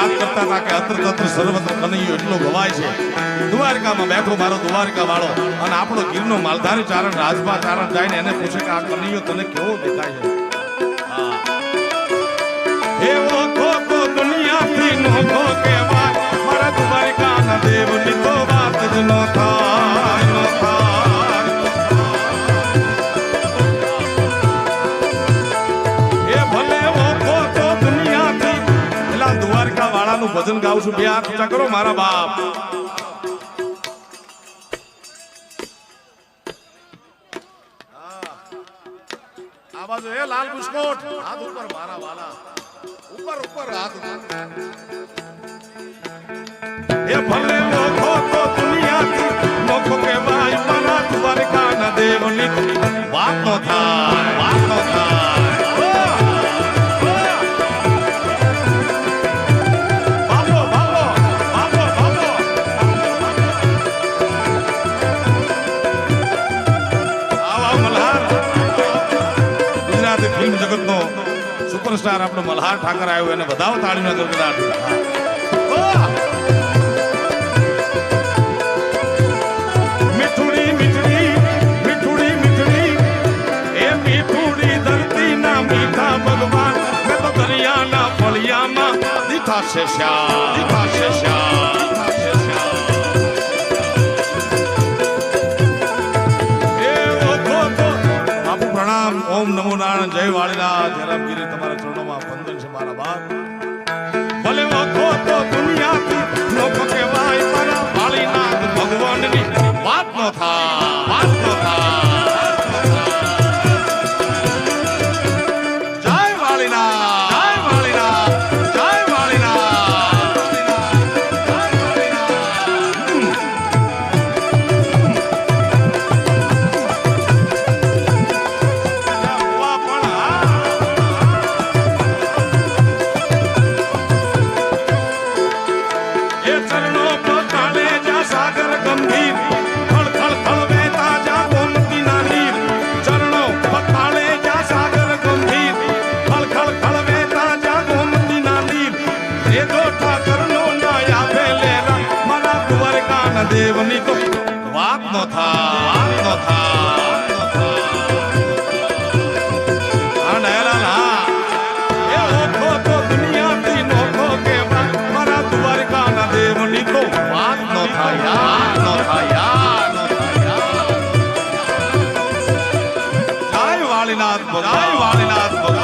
વાત કરતા હતા કે અત્ર તત્ર સર્વત્ર કનૈયો એટલો ગવાય છે. દ્વારકામાં બેઠો મારો દ્વારકા વાળો અને આપણો ગીરનો માલધારી ચારણ રાજભા ચારણ જાય ને એને પૂછે કે આ કનૈયો તને કેવો દેખાય છે? દ્વારકા વાળાનું ભજન ગાઉં છું. બે હાથ ઊંચા કરો મારા બાપ. આ બાજુ એ લાલ બુસ્કોટ હાથ ઉપર મારા વાલા. ઉપર ઉપર હાથ એ ભલે ઓખો સુપરસ્ટાર આપણો મલ્હાર ઠાકર આવ્યો, એને બધા તાળી ગરગડાટ મીઠુડી, મીઠડી મીઠુડી, મીઠડી. એ મીઠુડી ધરતીના મીઠા ભગવાન. મેં તો દરિયાના ફળિયામાં દીઠા છે શ્યા છે શ્યા ઓમ નમો નારાયણ, જય વાળીનાથ. જયરામગીરી, તમારા ચરણોમાં વંદન છે મારા બાપ. ભલે વખો તો દુનિયાથી દેવની તો વાત નો થા વાત નો દેવની તો વાત નો થાય થાય થાય વાળીનાથ ભગવાન, જય વાળી